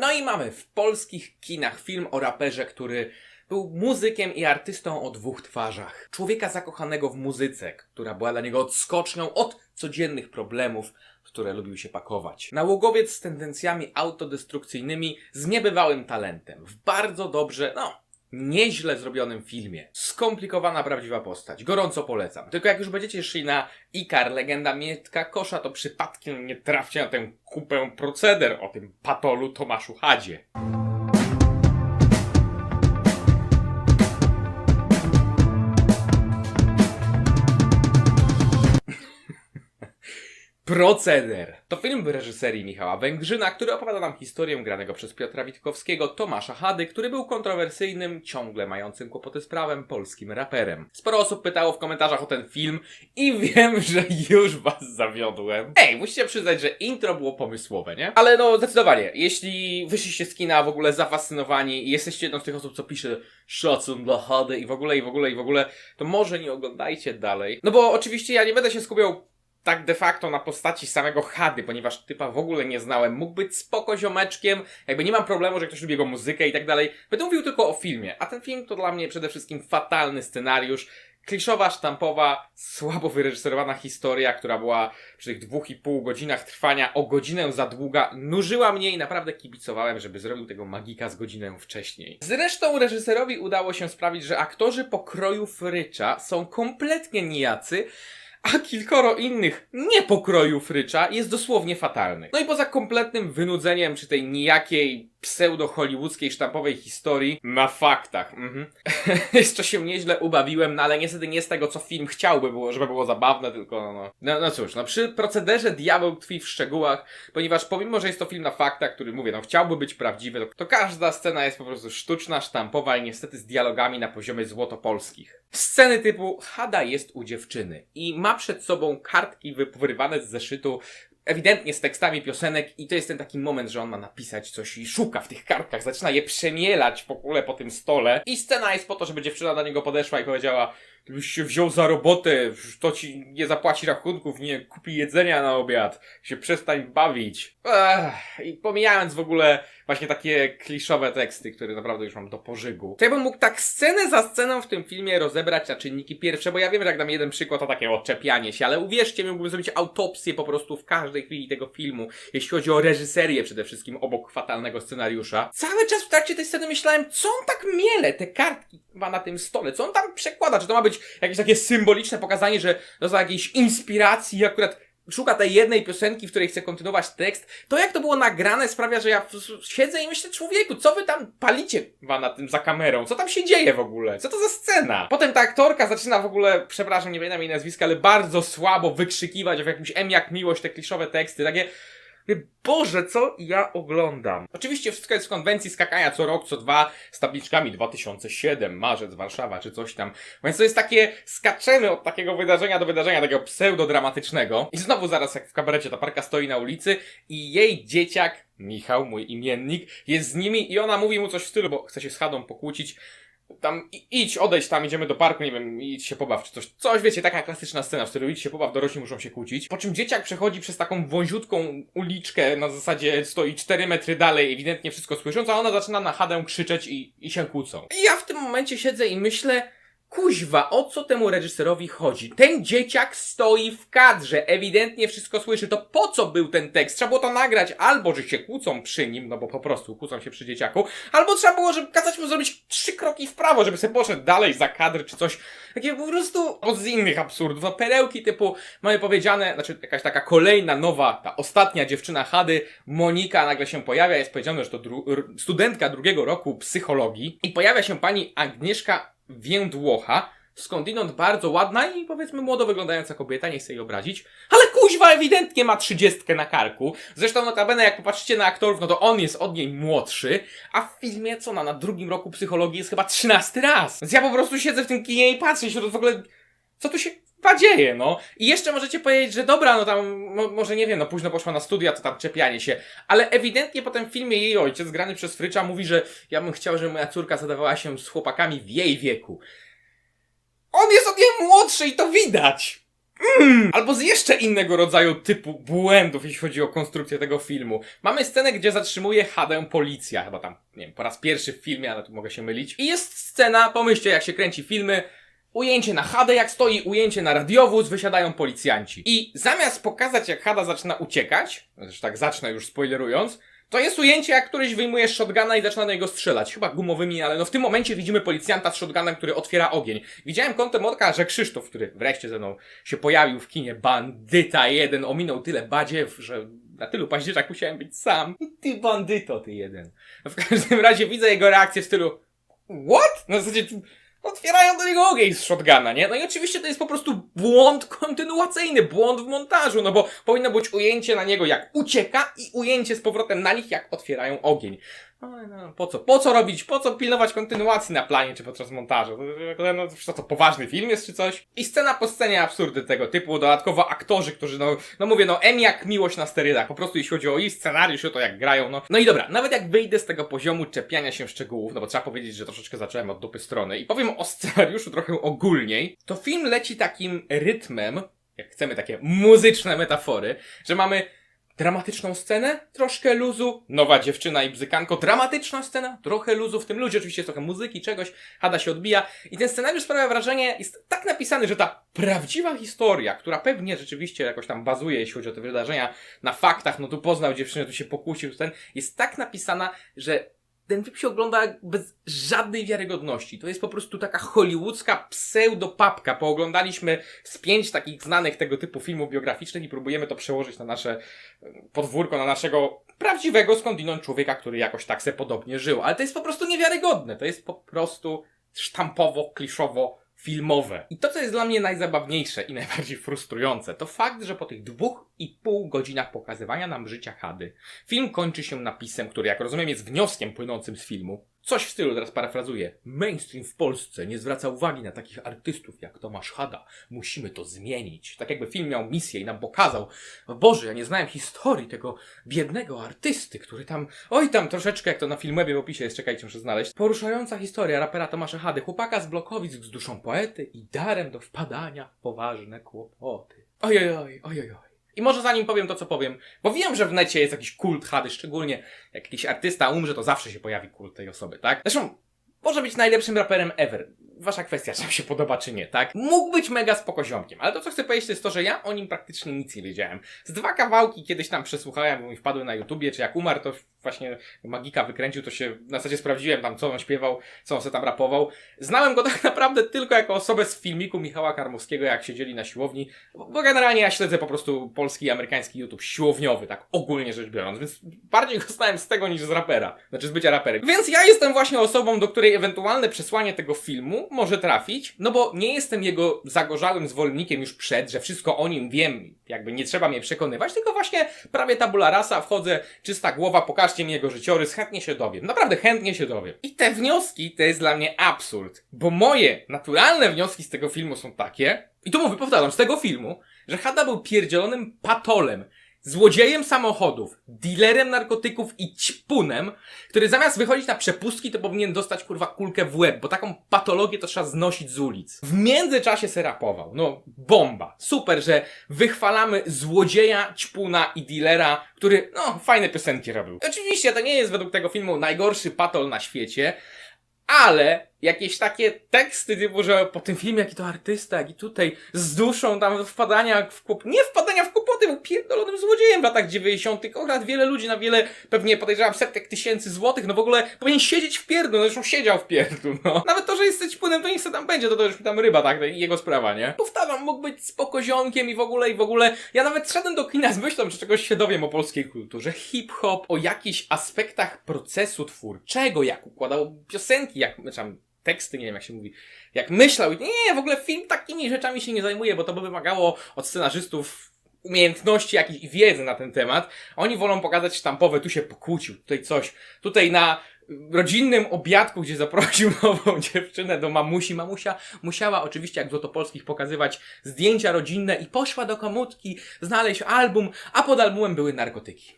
No i mamy w polskich kinach film o raperze, który był muzykiem i artystą o dwóch twarzach. Człowieka zakochanego w muzyce, która była dla niego odskocznią od codziennych problemów, które lubił się pakować. Nałogowiec z tendencjami autodestrukcyjnymi, z niebywałym talentem, w bardzo dobrze, no, nieźle zrobionym filmie. Skomplikowana, prawdziwa postać. Gorąco polecam. Tylko jak już będziecie szli na Ikar, legenda Mietka Kosza, to przypadkiem nie trafcie na tę kupę proceder o tym patolu Tomaszu Hadzie. Proceder. To film w reżyserii Michała Węgrzyna, który opowiada nam historię granego przez Piotra Witkowskiego Tomasza Hady, który był kontrowersyjnym, ciągle mającym kłopoty z prawem polskim raperem. Sporo osób pytało w komentarzach o ten film i wiem, że już was zawiodłem. Ej, musicie przyznać, że intro było pomysłowe, nie? Ale no, zdecydowanie, jeśli wyszliście z kina w ogóle zafascynowani i jesteście jedną z tych osób, co pisze szacun dla Hady i w ogóle, i w ogóle, i w ogóle, to może nie oglądajcie dalej. No bo oczywiście ja nie będę się skupiał tak de facto na postaci samego Hady, ponieważ typa w ogóle nie znałem. Mógł być spoko ziomeczkiem, jakby nie mam problemu, że ktoś lubi jego muzykę i tak dalej. Będę mówił tylko o filmie, a ten film to dla mnie przede wszystkim fatalny scenariusz, kliszowa, sztampowa, słabo wyreżyserowana historia, która była przy tych dwóch i pół godzinach trwania o godzinę za długa, nużyła mnie i naprawdę kibicowałem, żeby zrobił tego magika z godzinę wcześniej. Zresztą reżyserowi udało się sprawić, że aktorzy pokroju Frycza są kompletnie nijacy, a kilkoro innych nie pokroju Frycza jest dosłownie fatalnych. No i poza kompletnym wynudzeniem przy tej nijakiej pseudo-hollywoodzkiej sztampowej historii na faktach. Mhm. Jeszcze się nieźle ubawiłem, no ale niestety nie z tego, co film chciałby było, żeby było zabawne, tylko no, no. No, no cóż, no przy procederze diabeł tkwi w szczegółach, ponieważ pomimo, że jest to film na faktach, który mówię, no chciałby być prawdziwy, to, to każda scena jest po prostu sztuczna, sztampowa i niestety z dialogami na poziomie złotopolskich. Sceny typu Hada jest u dziewczyny i ma przed sobą kartki wyrywane z zeszytu, ewidentnie z tekstami piosenek i to jest ten taki moment, że on ma napisać coś i szuka w tych kartkach, zaczyna je przemielać w ogóle po tym stole i scena jest po to, żeby dziewczyna do niego podeszła i powiedziała Gdybyś się wziął za robotę, to ci nie zapłaci rachunków, nie kupi jedzenia na obiad, się przestań bawić. Ech, I pomijając w ogóle właśnie takie kliszowe teksty, które naprawdę już mam do pożygu. To ja bym mógł tak scenę za sceną w tym filmie rozebrać na czynniki pierwsze, bo ja wiem, że jak dam jeden przykład, to takie odczepianie się, ale uwierzcie mógłbym zrobić autopsję po prostu w każdej chwili tego filmu, jeśli chodzi o reżyserię przede wszystkim, obok fatalnego scenariusza. Cały czas w trakcie tej sceny myślałem, co on tak miele, te kartki ma na tym stole, co on tam przekłada, czy to ma być jakieś takie symboliczne pokazanie, że dostał jakiejś inspiracji akurat szuka tej jednej piosenki, w której chce kontynuować tekst, to jak to było nagrane sprawia, że ja siedzę i myślę, człowieku, co wy tam palicie ma na tym za kamerą? Co tam się dzieje w ogóle? Co to za scena? Potem ta aktorka zaczyna w ogóle, przepraszam, nie pamiętam jej nazwiska, ale bardzo słabo wykrzykiwać w jakimś M jak miłość, te kliszowe teksty, takie Boże, co ja oglądam? Oczywiście wszystko jest w konwencji skakania co rok, co dwa, z tabliczkami 2007, marzec, Warszawa, czy coś tam. Więc to jest takie, skaczemy od takiego wydarzenia do wydarzenia, takiego pseudodramatycznego. I znowu zaraz jak w kabarecie ta parka stoi na ulicy i jej dzieciak, Michał, mój imiennik, jest z nimi i ona mówi mu coś w stylu, bo chce się z Hadą pokłócić. Tam idź, odejdź tam, idziemy do parku, nie wiem, idź się pobaw, czy coś. Coś, wiecie, taka klasyczna scena, w stylu idź się pobaw, dorośli muszą się kłócić. Po czym dzieciak przechodzi przez taką wąziutką uliczkę, na zasadzie stoi 4 metry dalej, ewidentnie wszystko słysząc, a ona zaczyna na Hadę krzyczeć i, i się kłócą. I ja w tym momencie siedzę i myślę, Kuźwa, o co temu reżyserowi chodzi? Ten dzieciak stoi w kadrze, ewidentnie wszystko słyszy. To po co był ten tekst? Trzeba było to nagrać albo, że się kłócą przy nim, no bo po prostu kłócą się przy dzieciaku, albo trzeba było, żeby kazać mu zrobić trzy kroki w prawo, żeby sobie poszedł dalej za kadr czy coś. Takie po prostu od z innych absurdów. No perełki typu mamy powiedziane, znaczy jakaś taka kolejna nowa, ta ostatnia dziewczyna Hady, Monika nagle się pojawia, jest powiedziane, że to dru- studentka drugiego roku psychologii i pojawia się pani Agnieszka Więdłocha, skądinąd bardzo ładna i powiedzmy młodo wyglądająca kobieta, nie chcę jej obrazić, ale kuźwa ewidentnie ma trzydziestkę na karku. Zresztą notabene jak popatrzycie na aktorów, no to on jest od niej młodszy, a w filmie, co ona na drugim roku psychologii jest chyba trzynasty raz. Więc ja po prostu siedzę w tym kinie i patrzę się to w ogóle, co tu się chyba dzieje, no. I jeszcze możecie powiedzieć, że dobra, no tam, mo, może nie wiem, no późno poszła na studia, to tam czepianie się, ale ewidentnie po tym filmie jej ojciec, grany przez Frycza, mówi, że ja bym chciał, żeby moja córka zadawała się z chłopakami w jej wieku. On jest od niej młodszy i to widać! Mm, albo z jeszcze innego rodzaju typu błędów, jeśli chodzi o konstrukcję tego filmu. Mamy scenę, gdzie zatrzymuje Hadę policja, chyba tam, nie wiem, po raz pierwszy w filmie, ale tu mogę się mylić. I jest scena, pomyślcie, jak się kręci filmy, Ujęcie na Hadę, jak stoi, ujęcie na radiowóz, wysiadają policjanci. I zamiast pokazać, jak Hada zaczyna uciekać, zresztą tak zacznę już spoilerując, to jest ujęcie, jak któryś wyjmuje shotguna i zaczyna na niego strzelać. Chyba gumowymi, ale no w tym momencie widzimy policjanta z shotgunem, który otwiera ogień. Widziałem kątem oka, że Krzysztof, który wreszcie ze mną się pojawił w kinie, bandyta jeden, ominął tyle badziew, że na tylu paździerzach musiałem być sam. Ty bandyto, ty jeden. No w każdym razie widzę jego reakcję w stylu What? No w zasadzie otwierają do niego ogień z shotguna, nie? No i oczywiście to jest po prostu błąd kontynuacyjny, błąd w montażu, no bo powinno być ujęcie na niego jak ucieka i ujęcie z powrotem na nich jak otwierają ogień. No, no, po co? Po co robić? Po co pilnować kontynuacji na planie czy podczas montażu? No, co to poważny film jest czy coś? I scena po scenie absurdy tego typu, dodatkowo aktorzy, którzy no, no mówię, no M jak miłość na sterydach, po prostu jeśli chodzi o ich scenariusz, o to jak grają, no. No i dobra, nawet jak wyjdę z tego poziomu czepiania się szczegółów, no bo trzeba powiedzieć, że troszeczkę zacząłem od dupy strony i powiem o scenariuszu trochę ogólniej, to film leci takim rytmem, jak chcemy takie muzyczne metafory, że mamy dramatyczną scenę, troszkę luzu, nowa dziewczyna i bzykanko, dramatyczna scena, trochę luzu, w tym ludzie oczywiście trochę muzyki, czegoś, Hada się odbija i ten scenariusz sprawia wrażenie, jest tak napisany, że ta prawdziwa historia, która pewnie rzeczywiście jakoś tam bazuje, jeśli chodzi o te wydarzenia, na faktach, no tu poznał dziewczynę, tu się pokłócił, ten, jest tak napisana, że ten film się ogląda bez żadnej wiarygodności. To jest po prostu taka hollywoodzka pseudopapka. Pooglądaliśmy z pięć takich znanych tego typu filmów biograficznych i próbujemy to przełożyć na nasze podwórko, na naszego prawdziwego skądinąd człowieka, który jakoś tak se podobnie żył. Ale to jest po prostu niewiarygodne. To jest po prostu sztampowo, kliszowo filmowe. I to, co jest dla mnie najzabawniejsze i najbardziej frustrujące, to fakt, że po tych dwóch i pół godzinach pokazywania nam życia Hady, film kończy się napisem, który, jak rozumiem, jest wnioskiem płynącym z filmu. Coś w stylu, teraz parafrazuję. Mainstream w Polsce nie zwraca uwagi na takich artystów jak Tomasz Hada. Musimy to zmienić. Tak jakby film miał misję i nam pokazał. Boże, ja nie znałem historii tego biednego artysty, który tam, oj tam troszeczkę, jak to na filmie w opisie jest, czekajcie, muszę znaleźć. Poruszająca historia rapera Tomasza Hady, chłopaka z Blokowic z duszą poety i darem do wpadania w poważne kłopoty. Oj, oj, oj, oj, oj, oj. I może zanim powiem to, co powiem, bo wiem, że w necie jest jakiś kult Hady, szczególnie jak jakiś artysta umrze, to zawsze się pojawi kult tej osoby, tak? Zresztą, może być najlepszym raperem ever. Wasza kwestia, czy wam się podoba, czy nie, tak? Mógł być mega spokoziomkiem, ale to, co chcę powiedzieć, to jest to, że ja o nim praktycznie nic nie wiedziałem. Z dwa kawałki kiedyś tam przesłuchałem, bo mi wpadły na YouTubie, czy jak umarł, to właśnie Magika wykręcił, to się na zasadzie sprawdziłem tam, co on śpiewał, co on se tam rapował. Znałem go tak naprawdę tylko jako osobę z filmiku Michała Karmowskiego, jak siedzieli na siłowni, bo generalnie ja śledzę po prostu polski i amerykański YouTube siłowniowy, tak ogólnie rzecz biorąc, więc bardziej go znałem z tego niż z rapera, znaczy z bycia raperem. Więc ja jestem właśnie osobą, do której ewentualne przesłanie tego filmu może trafić, no bo nie jestem jego zagorzałym zwolennikiem już przed, że wszystko o nim wiem, jakby nie trzeba mnie przekonywać, tylko właśnie prawie tabula rasa, wchodzę, czysta głowa, pokażcie mi jego życiorys, chętnie się dowiem. Naprawdę chętnie się dowiem. I te wnioski to jest dla mnie absurd, bo moje naturalne wnioski z tego filmu są takie, i tu mówię, powtarzam, z tego filmu, że Hada był pierdzielonym patolem, złodziejem samochodów, dealerem narkotyków i ćpunem, który zamiast wychodzić na przepustki, to powinien dostać kurwa kulkę w łeb, bo taką patologię to trzeba znosić z ulic. W międzyczasie se rapował. No, bomba. Super, że wychwalamy złodzieja, ćpuna i dealera, który, no, fajne piosenki robił. Oczywiście to nie jest według tego filmu najgorszy patol na świecie, ale jakieś takie teksty typu, że po tym filmie jaki to artysta, jak i tutaj z duszą tam wpadania w kłop... Nie wpadania w kłopoty, był pierdolonym złodziejem w latach 90. Akurat wiele ludzi na wiele, pewnie podejrzewam setek tysięcy złotych, no w ogóle powinien siedzieć w pierdlu, no zresztą siedział w pierdlu, no. Nawet to, że jest ćpunem, to se tam będzie, to to już tam ryba, tak, jego sprawa, nie? Powtarzam, mógł być spokoziomkiem i w ogóle, i w ogóle. Ja nawet szedłem do kina z myślą, że czegoś się dowiem o polskiej kulturze. Hip-hop, o jakichś aspektach procesu twórczego, jak układał piosenki, jak, znaczy teksty, nie wiem jak się mówi, jak myślał. Nie, w ogóle film takimi rzeczami się nie zajmuje, bo to by wymagało od scenarzystów umiejętności jakiejś i wiedzy na ten temat. Oni wolą pokazać sztampowe, tu się pokłócił, tutaj coś, tutaj na rodzinnym obiadku, gdzie zaprosił nową dziewczynę do mamusi. Mamusia musiała oczywiście, jak w Złotopolskich, pokazywać zdjęcia rodzinne i poszła do komórki znaleźć album, a pod albumem były narkotyki.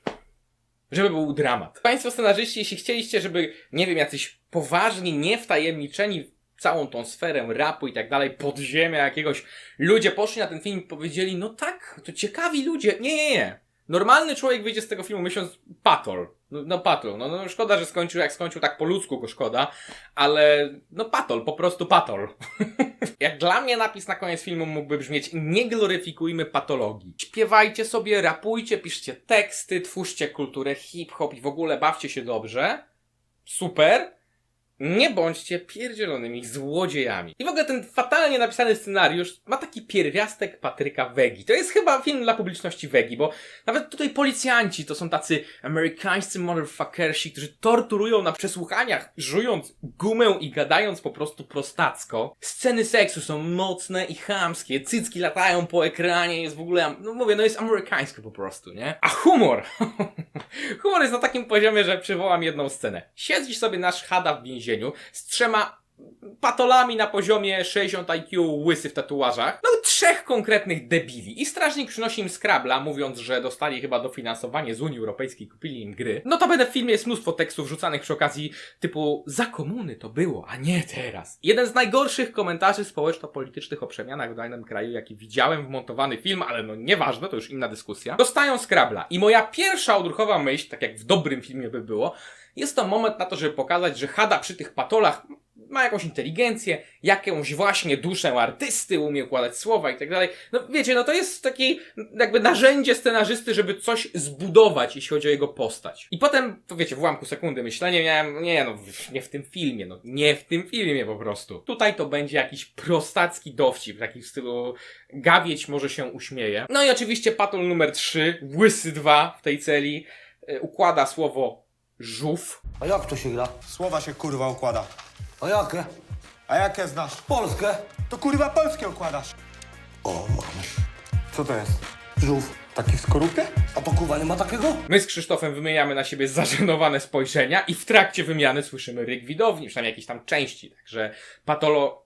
Żeby był dramat. Państwo scenarzyści, jeśli chcieliście, żeby, nie wiem, jacyś poważni, niewtajemniczeni całą tą sferę rapu i tak dalej, podziemia jakiegoś. Ludzie poszli na ten film i powiedzieli, no tak, to ciekawi ludzie. Nie, nie, nie. Normalny człowiek wyjdzie z tego filmu myśląc, patol. No, no patol. No, no szkoda, że skończył jak skończył, tak po ludzku go szkoda, ale no patol, po prostu patol. Jak dla mnie napis na koniec filmu mógłby brzmieć nie gloryfikujmy patologii. Śpiewajcie sobie, rapujcie, piszcie teksty, twórzcie kulturę hip-hop i w ogóle bawcie się dobrze. Super. Nie bądźcie pierdzielonymi złodziejami. I w ogóle ten fatalnie napisany scenariusz ma taki pierwiastek Patryka Wegi. To jest chyba film dla publiczności Wegi, bo nawet tutaj policjanci to są tacy amerykańscy motherfuckersi, którzy torturują na przesłuchaniach, żując gumę i gadając po prostu prostacko. Sceny seksu są mocne i chamskie, cycki latają po ekranie, jest w ogóle, no mówię, no jest amerykańsko po prostu, nie? A humor! humor jest na takim poziomie, że przywołam jedną scenę. Siedzi sobie nasz Hada w więzieniu z trzema patolami na poziomie 60 IQ łysy w tatuażach. No trzech konkretnych debili. I strażnik przynosi im skrabla, mówiąc, że dostali chyba dofinansowanie z Unii Europejskiej, kupili im gry. No to będę w filmie jest mnóstwo tekstów rzucanych przy okazji typu za komuny to było, a nie teraz. Jeden z najgorszych komentarzy społeczno-politycznych o przemianach w danym kraju, jaki widziałem wmontowany film, ale no nieważne, to już inna dyskusja. Dostają skrabla. I moja pierwsza odruchowa myśl, tak jak w dobrym filmie by było, jest to moment na to, żeby pokazać, że Hada przy tych patolach ma jakąś inteligencję, jakąś właśnie duszę artysty, umie układać słowa i tak dalej. No wiecie, no to jest taki jakby narzędzie scenarzysty, żeby coś zbudować, jeśli chodzi o jego postać. I potem, to wiecie, w ułamku sekundy myślenie miałem, nie no, nie w tym filmie, no nie w tym filmie po prostu. Tutaj to będzie jakiś prostacki dowcip, taki w stylu gawieć może się uśmieje. No i oczywiście patol numer 3, łysy 2 w tej celi, y, układa słowo żółw. A jak to się gra? Słowa się kurwa układa. A jakie? A jakie znasz? Polskie? To kurwa polskie układasz. O, mamy. Co to jest? Żółw. Taki w skorupie? A to kurwa nie ma takiego? My z Krzysztofem wymieniamy na siebie zażenowane spojrzenia i w trakcie wymiany słyszymy ryk widowni, przynajmniej jakiejś tam części. Także patolo...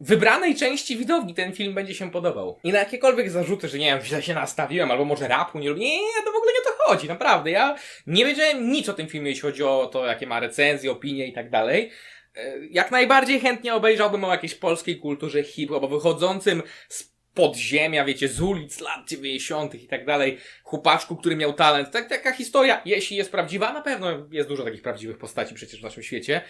Wybranej części widowni ten film będzie się podobał. I na jakiekolwiek zarzuty, że nie wiem, źle się nastawiłem, albo może rapu nie lubię, nie, nie, to w ogóle nie o to chodzi, naprawdę. Ja nie wiedziałem nic o tym filmie, jeśli chodzi o to, jakie ma recenzje, opinie i tak dalej. E, Jak najbardziej chętnie obejrzałbym o jakiejś polskiej kulturze hip-hop, wychodzącym z podziemia, wiecie, z ulic lat 90. i tak dalej, chłopaczku, który miał talent. Tak, taka historia, jeśli jest prawdziwa, na pewno jest dużo takich prawdziwych postaci przecież w naszym świecie.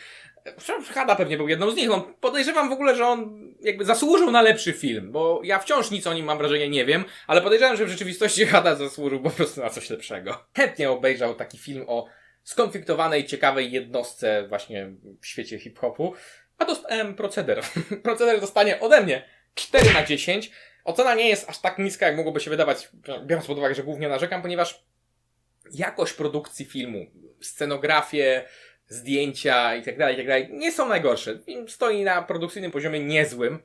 Hada pewnie był jedną z nich. On, podejrzewam w ogóle, że on jakby zasłużył na lepszy film, bo ja wciąż nic o nim mam wrażenie nie wiem, ale podejrzewam, że w rzeczywistości Hada zasłużył po prostu na coś lepszego. Chętnie obejrzał taki film o skonfliktowanej, ciekawej jednostce właśnie w świecie hip-hopu, a dostałem proceder. proceder dostanie ode mnie 4 na 10. Ocena nie jest aż tak niska, jak mogłoby się wydawać, biorąc pod uwagę, że głównie narzekam, ponieważ jakość produkcji filmu, scenografię, zdjęcia i tak dalej, i tak dalej, nie są najgorsze. Film stoi na produkcyjnym poziomie niezłym,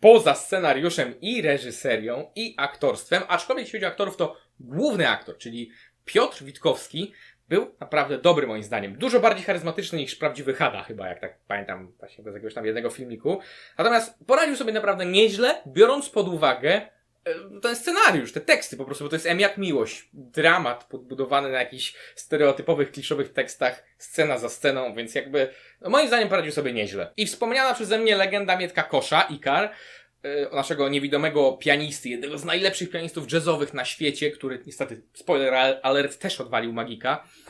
poza scenariuszem i reżyserią i aktorstwem, aczkolwiek jeśli chodzi o aktorów, to główny aktor, czyli Piotr Witkowski, był naprawdę dobry moim zdaniem. Dużo bardziej charyzmatyczny niż prawdziwy Hada chyba, jak tak pamiętam właśnie z jakiegoś tam jednego filmiku. Natomiast poradził sobie naprawdę nieźle, biorąc pod uwagę ten scenariusz, te teksty po prostu, bo to jest M jak miłość. Dramat podbudowany na jakichś stereotypowych, kliszowych tekstach, scena za sceną, więc jakby, no moim zdaniem poradził sobie nieźle. I wspomniana przeze mnie legenda Mietka Kosza, Ikar, e, naszego niewidomego pianisty, jednego z najlepszych pianistów jazzowych na świecie, który niestety, spoiler al- alert, też odwalił Magika, e,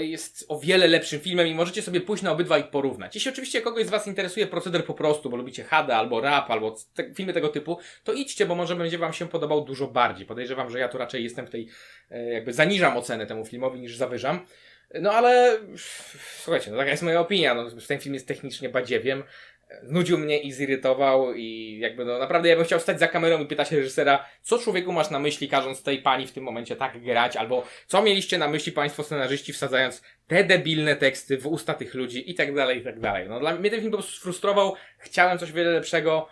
jest o wiele lepszym filmem i możecie sobie pójść na obydwa i porównać. Jeśli oczywiście kogoś z Was interesuje proceder po prostu, bo lubicie Hada albo rap, albo te, filmy tego typu, to idźcie, bo może będzie Wam się podobał dużo bardziej. Podejrzewam, że ja tu raczej jestem w tej, e, jakby zaniżam ocenę temu filmowi niż zawyżam. No ale słuchajcie, no taka jest moja opinia. No, ten film jest technicznie badziewiem. Nudził mnie i zirytował i jakby no naprawdę ja bym chciał stać za kamerą i pytać reżysera, co człowieku masz na myśli, każąc tej pani w tym momencie tak grać, albo co mieliście na myśli państwo scenarzyści, wsadzając te debilne teksty w usta tych ludzi i tak dalej, i tak dalej. No dla mnie ten film po prostu sfrustrował, chciałem coś wiele lepszego.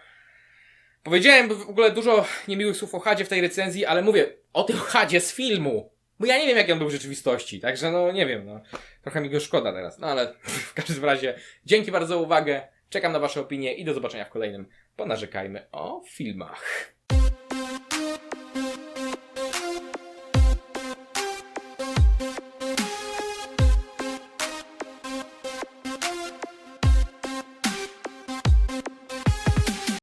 Powiedziałem w ogóle dużo niemiłych słów o Hadzie w tej recenzji, ale mówię o tym Hadzie z filmu. Bo ja nie wiem, jak on był w rzeczywistości, także no nie wiem, no. Trochę mi go szkoda teraz, no ale w każdym razie dzięki bardzo za uwagę, czekam na wasze opinie i do zobaczenia w kolejnym Ponarzekajmy o filmach.